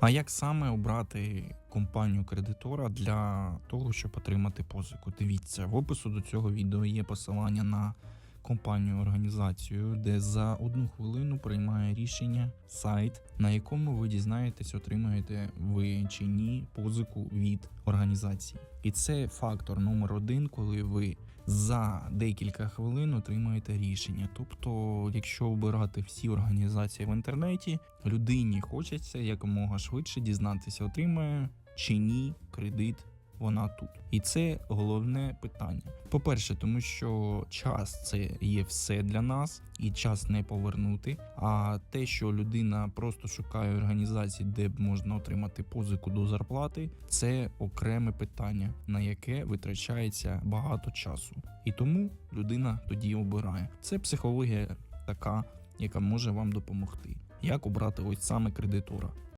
А як саме обрати компанію кредитора для того, щоб отримати позику? Дивіться, в опису до цього відео є посилання на компанію організацію, де за одну хвилину приймає рішення сайт, на якому ви дізнаєтесь, отримаєте ви чи ні позику від організації. І це фактор номер один, коли ви за декілька хвилин отримаєте рішення. Тобто, якщо обирати всі організації в інтернеті, людині хочеться якомога швидше дізнатися, отримає чи ні кредит вона тут. І це головне питання. По-перше, тому що час це є все для нас, і час не повернути. А те, що людина просто шукає організації, де б можна отримати позику до зарплати, це окреме питання, на яке витрачається багато часу. І тому людина тоді обирає. Це психологія така, яка може вам допомогти. Як обрати ось саме кредитора.